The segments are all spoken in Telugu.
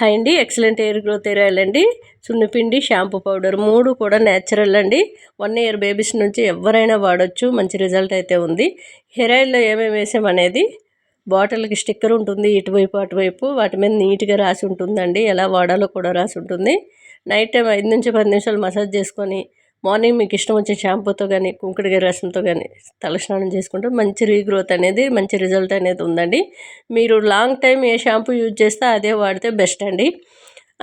హాయ్ అండి ఎక్సలెంట్ ఎయిర్ గ్రోత్ ఏరియల్ అండి. సున్నిపిండి షాంపూ పౌడర్ మూడు కూడా న్యాచురల్ అండి. వన్ ఇయర్ బేబీస్ నుంచి ఎవరైనా వాడచ్చు మంచి రిజల్ట్ అయితే ఉంది. హెయిర్ ఆయిల్లో ఏమేమి వేసామనేది బాటిల్కి స్టిక్కర్ ఉంటుంది ఇటువైపు అటువైపు వాటి మీద నీట్గా రాసి ఉంటుందండి. ఎలా వాడాలో కూడా రాసి ఉంటుంది. నైట్ టైం ఐదు నుంచి పది నిమిషాలు మసాజ్ చేసుకొని మార్నింగ్ మీకు ఇష్టం వచ్చే షాంపూతో కానీ కుంకుడుగాయ రసంతో కానీ తలస్నానం చేసుకుంటే మంచి రీగ్రోత్ అనేది మంచి రిజల్ట్ అనేది ఉందండి. మీరు లాంగ్ టైం ఏ షాంపూ యూజ్ చేస్తే అదే వాడితే బెస్ట్ అండి.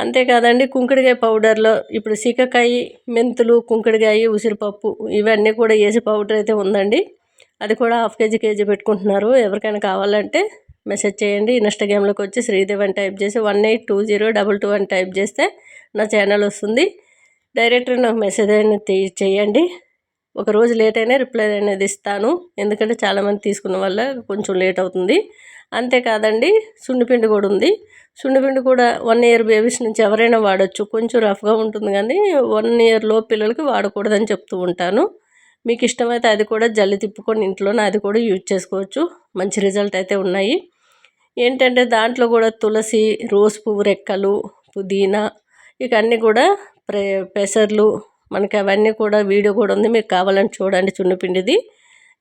అంతేకాదండి కుంకుడుగాయ పౌడర్లో ఇప్పుడు సీకకాయ మెంతులు కుంకుడుగాయ ఉసిరిపప్పు ఇవన్నీ కూడా వేసి పౌడర్ అయితే ఉందండి. అది కూడా హాఫ్ కేజీ కేజీ పెట్టుకుంటున్నారు. ఎవరికైనా కావాలంటే మెసేజ్ చేయండి. ఇన్స్టాగ్రామ్లోకి వచ్చి శ్రీదేవ్ అని టైప్ చేసి one eight two zero double two అని టైప్ చేస్తే నా ఛానల్ వస్తుంది. డైరెక్టర్ నాకు మెసేజ్ అనేది చేయండి ఒక రోజు లేట్ అయినా రిప్లై అనేది ఇస్తాను. ఎందుకంటే చాలామంది తీసుకున్న వల్ల కొంచెం లేట్ అవుతుంది. అంతేకాదండి సున్నిపిండి కూడా ఉంది. సున్నిపిండి కూడా వన్ ఇయర్ బేబీస్ నుంచి ఎవరైనా వాడచ్చు. కొంచెం రఫ్గా ఉంటుంది కానీ వన్ ఇయర్లో పిల్లలకి వాడకూడదని చెప్తూ ఉంటాను. మీకు ఇష్టమైతే అది కూడా జల్లి తిప్పుకొని ఇంట్లోనే అది కూడా యూజ్ చేసుకోవచ్చు. మంచి రిజల్ట్ అయితే ఉన్నాయి. ఏంటంటే దాంట్లో కూడా తులసి రోజ్ పువ్వు రెక్కలు పుదీనా ఇక అన్నీ కూడా ప్రే పెసర్లు మనకి అవన్నీ కూడా వీడియో కూడా ఉంది. మీకు కావాలని చూడండి చున్నపిండిది.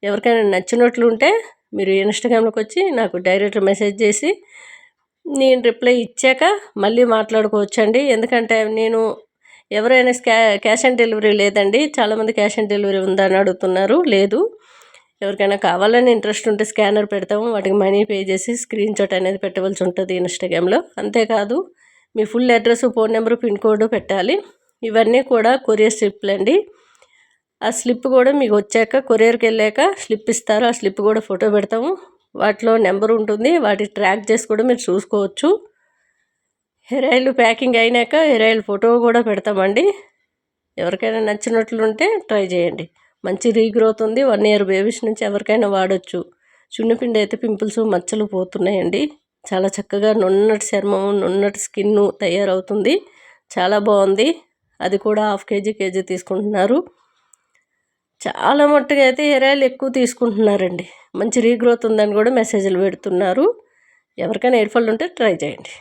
ఎవరికైనా నచ్చినట్లు ఉంటే మీరు ఇన్స్టాగ్రామ్లోకి వచ్చి నాకు డైరెక్ట్ మెసేజ్ చేసి నేను రిప్లై ఇచ్చాక మళ్ళీ మాట్లాడుకోవచ్చండి. ఎందుకంటే నేను ఎవరైనా క్యా క్యాష్ ఆన్ డెలివరీ లేదండి. చాలామంది క్యాష్ ఆన్ డెలివరీ ఉందని అడుగుతున్నారు. లేదు. ఎవరికైనా కావాలని ఇంట్రెస్ట్ ఉంటే స్కానర్ పెడతాము. వాటికి మనీ పే చేసి స్క్రీన్ షాట్ అనేది పెట్టవలసి ఉంటుంది ఇన్స్టాగ్రామ్లో. అంతేకాదు మీ full address phone number pin code పెట్టాలి. ఇవన్నీ కూడా కొరియర్ స్లిప్లు అండి. ఆ స్లిప్ కూడా మీకు వచ్చాక కొరియర్కి వెళ్ళాక స్లిప్ ఇస్తారు. ఆ స్లిప్ కూడా ఫోటో పెడతాము. వాటిలో నెంబర్ ఉంటుంది. వాటి ట్రాక్ చేసి కూడా మీరు చూసుకోవచ్చు. హెయిర్ ఆయిల్ ప్యాకింగ్ అయినాక హెయిర్ ఆయిల్ ఫోటో కూడా పెడతామండి. ఎవరికైనా నచ్చినట్లుంటే ట్రై చేయండి. మంచి రీగ్రోత్ ఉంది. వన్ ఇయర్ బేబీస్ నుంచి ఎవరికైనా వాడచ్చు. చున్నపిండి అయితే పింపుల్స్ మచ్చలు పోతున్నాయండి. చాలా చక్కగా నున్నటి చర్మం నున్నటి స్కిన్ తయారవుతుంది. చాలా బాగుంది. అది కూడా హాఫ్ కేజీ కేజీ తీసుకుంటున్నారు. చాలా మట్టుగా అయితే హెయిర్ ఆయిల్ ఎక్కువ తీసుకుంటున్నారండి. మంచి రీగ్రోత్ ఉందని కూడా మెసేజ్లు పెడుతున్నారు. ఎవరికైనా హెయిర్ ఫాల్ ఉంటే ట్రై చేయండి.